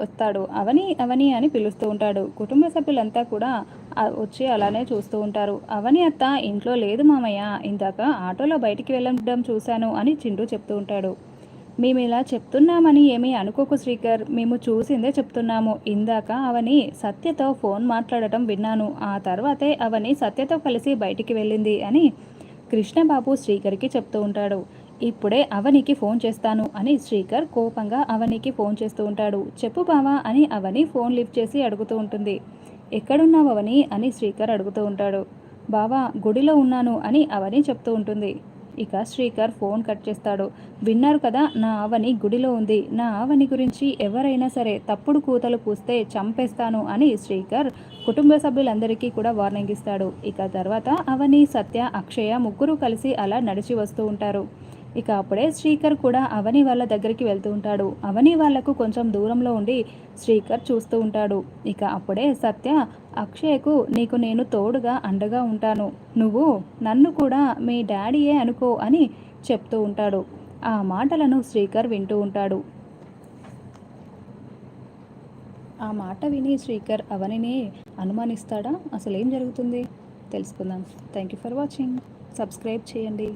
వస్తాడు. అవని అవని అని పిలుస్తూ ఉంటాడు. కుటుంబ సభ్యులంతా కూడా వచ్చి అలానే చూస్తూ ఉంటారు. అవని అత్త ఇంట్లో లేదు మామయ్య ఇందాక ఆటోలో బయటికి వెళ్ళడం చూశాను అని చింటూ చెప్తూ ఉంటాడు. మేము ఇలా చెప్తున్నామని ఏమీ అనుకోకు శ్రీకర్. మేము చూసిందే చెప్తున్నాము. ఇందాక అవని సత్యతో ఫోన్ మాట్లాడటం విన్నాను. ఆ తర్వాతే అవని సత్యతో కలిసి బయటికి వెళ్ళింది అని కృష్ణబాబు శ్రీకర్కి చెప్తూ ఉంటాడు. ఇప్పుడే అవనికి ఫోన్ చేస్తాను అని శ్రీకర్ కోపంగా అవనికి ఫోన్ చేస్తూ ఉంటాడు. చెప్పు బావా అని అవని ఫోన్ లిఫ్ట్ చేసి అడుగుతూ ఉంటుంది. ఎక్కడున్నావు అవని అని శ్రీకర్ అడుగుతూ ఉంటాడు. బావా గుడిలో ఉన్నాను అని అవని చెప్తూ ఉంటుంది. ఇక శ్రీకర్ ఫోన్ కట్ చేస్తాడు. విన్నారు కదా నా ఆవని గుడిలో ఉంది. నా ఆవని గురించి ఎవరైనా సరే తప్పుడు కూతలు పూస్తే చంపేస్తాను అని శ్రీకర్ కుటుంబ సభ్యులందరికీ కూడా వార్నింగ్ ఇస్తాడు. ఇక తర్వాత అవని సత్య అక్షయ ముగ్గురు కలిసి అలా నడిచి వస్తూ ఉంటారు. ఇక అప్పుడే శ్రీకర్ కూడా అవని వాళ్ళ దగ్గరికి వెళ్తూ ఉంటాడు. అవని వాళ్ళకు కొంచెం దూరంలో ఉండి శ్రీకర్ చూస్తూ ఉంటాడు. ఇక అప్పుడే సత్య అక్షయ్కు నీకు నేను తోడుగా అండగా ఉంటాను. నువ్వు నన్ను కూడా మీ డాడీయే అనుకో అని చెప్తూ ఉంటాడు. ఆ మాటలను శ్రీకర్ వింటూ ఉంటాడు. ఆ మాట విని శ్రీకర్ అవనిని అనుమానిస్తాడా? అసలు ఏం జరుగుతుంది? తెలుసుకుందాం. Thank you for watching subscribe చేయండి.